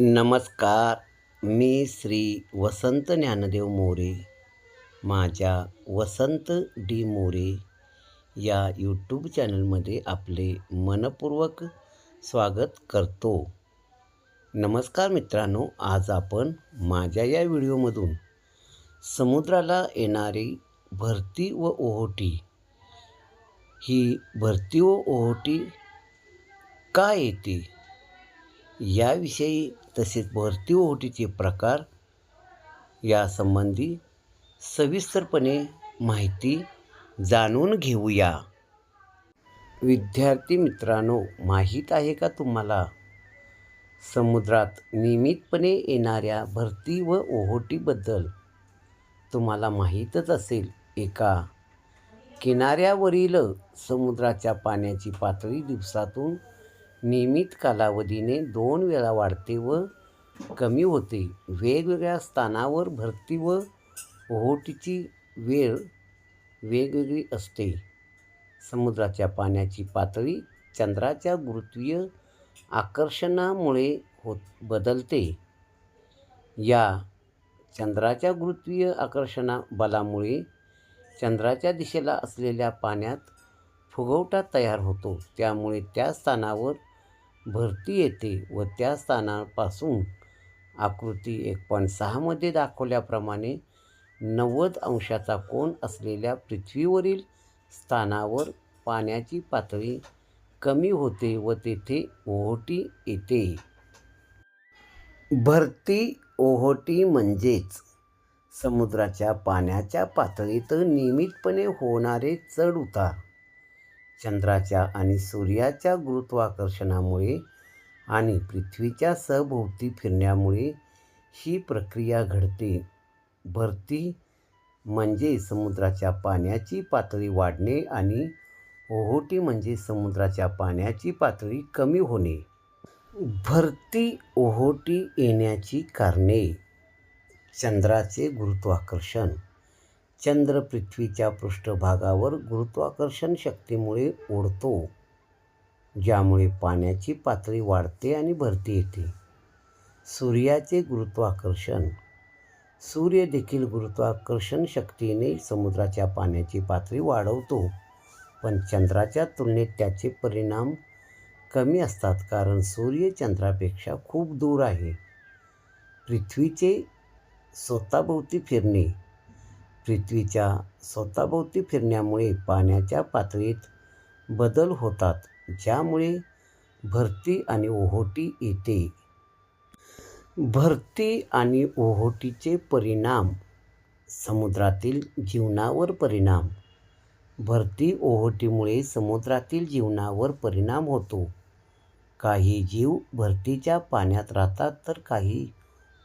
नमस्कार. मी श्री वसंत ज्ञानदेव मोरे माझ्या वसंत डी मोरे या यूट्यूब चॅनलमध्ये आपले मनपूर्वक स्वागत करतो. नमस्कार मित्रांनो आज आपण माझ्या या व्हिडिओमधून समुद्राला येणारी भरती व ओहोटी. ही भरती व ओहोटी का येते? याविषयी तसेच भरती ओहोटीचे प्रकार यासंबंधी सविस्तरपणे माहिती जाणून घेऊया. विद्यार्थी मित्रांनो माहीत आहे का तुम्हाला? समुद्रात नियमितपणे येणाऱ्या भरती व ओहोटीबद्दल तुम्हाला माहीतच असेल एका? किनाऱ्यावरील समुद्राच्या पाण्याची पातळी दिवसातून नियमित कालावधीने दोन वेळा वाढते व कमी होते. वेगवेगळ्या स्थानावर भरती व ओहोटीची वेळ वेगवेगळी असते. समुद्राच्या पाण्याची पातळी चंद्राच्या गुरुत्वीय आकर्षणामुळे होत बदलते. या चंद्राच्या गुरुत्वीय आकर्षणा बलामुळे चंद्राच्या दिशेला असलेल्या पाण्यात फुगवटा तयार होतो. त्यामुळे त्या स्थानावर भरती येते व त्या स्थानापासून आकृती एक पॉईंट सहामध्ये दाखवल्याप्रमाणे नव्वद अंशाचा कोण असलेल्या पृथ्वीवरील स्थानावर पाण्याची पातळी कमी होते व तेथे ओहोटी येते. भरती ओहोटी म्हणजेच समुद्राच्या पाण्याच्या पातळीत नियमितपणे होणारे चढ उतार. चंद्राच्या आणि सूर्याच्या गुरुत्वाकर्षणामुळे आणि पृथ्वीच्या सभोवती फिरण्यामुळे ही प्रक्रिया घडते. भरती म्हणजे समुद्राच्या पाण्याची पातळी वाढणे आणि ओहोटी म्हणजे समुद्राच्या पाण्याची पातळी कमी होणे. भरती ओहोटी येण्याची कारणे. चंद्राचे गुरुत्वाकर्षण चंद्र पृथ्वीच्या पृष्ठभागावर गुरुत्वाकर्षण शक्तीमुळे ओढतो ज्यामुळे पाण्याची पातळी वाढते आणि भरती येते. सूर्याचे गुरुत्वाकर्षण. सूर्य देखील गुरुत्वाकर्षण शक्तीने समुद्राच्या पाण्याची पातळी वाढवतो पण चंद्राच्या तुलनेत त्याचे परिणाम कमी असतात कारण सूर्य चंद्रापेक्षा खूप दूर आहे. पृथ्वीचे स्वतःभोवती फिरणे पृथ्वीच्या स्वतःभोवती फिरण्यामुळे पाण्याच्या पातळीत बदल होतात ज्यामुळे भरती आणि ओहोटी येते. भरती आणि ओहोटीचे परिणाम समुद्रातील जीवनावर परिणाम. भरती ओहोटीमुळे समुद्रातील जीवनावर परिणाम होतो. काही जीव भरतीच्या पाण्यात राहतात तर काही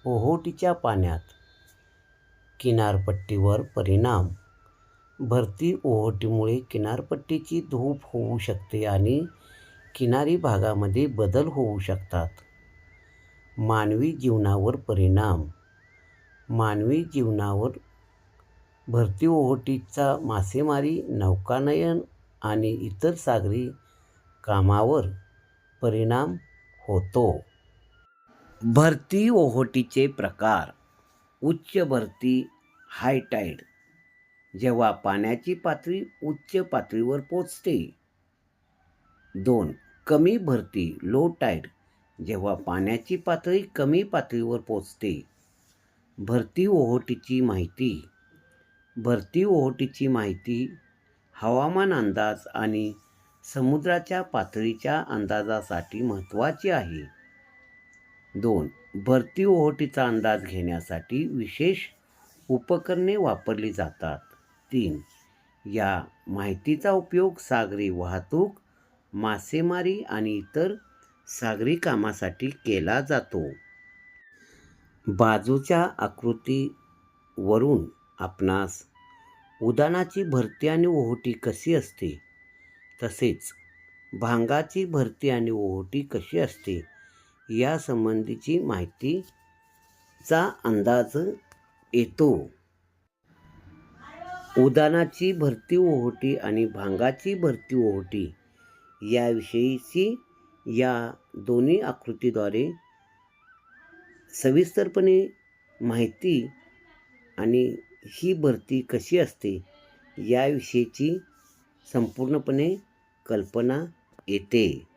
ओहोटीच्या पाण्यात. किनारपट्टीवर परिणाम. भरती ओहोटीमुळे किनारपट्टीची धूप होऊ शकते आणि किनारी भागामध्ये बदल होऊ शकतात. मानवी जीवनावर परिणाम. मानवी जीवनावर भरती ओहोटीचा मासेमारी नौकानयन आणि इतर सागरी कामावर परिणाम होतो. भरती ओहोटीचे प्रकार. उच्च भरती हाय टाईड जेव्हा पाण्याची पातळी उच्च पातळीवर पोचते. दोन कमी भरती लो टाईड जेव्हा पाण्याची पातळी कमी पातळीवर पोचते. भरती ओहोटीची माहिती. भरती ओहोटीची माहिती हवामान अंदाज आणि समुद्राच्या पातळीच्या अंदाजासाठी महत्त्वाची आहे. दोन भरती ओहोटीचा अंदाज घेण्यासाठी विशेष उपकरणे वापरली जातात. तीन या माहितीचा उपयोग सागरी वाहतूक मासेमारी आणि इतर सागरी कामासाठी केला जातो. बाजूच्या आकृतीवरून आपणास उदानाची भरती आणि ओहोटी कशी असते? तसेच भांगाची भरती आणि ओहोटी कशी असते? यासंबंधीची माहितीचा अंदाज येतो. उदानाची भरती ओहोटी आणि भांगाची भरती ओहोटी याविषयीची या दोन्ही आकृतीद्वारे सविस्तरपणे माहिती आणि ही भरती कशी असते याविषयीची संपूर्णपणे कल्पना येते.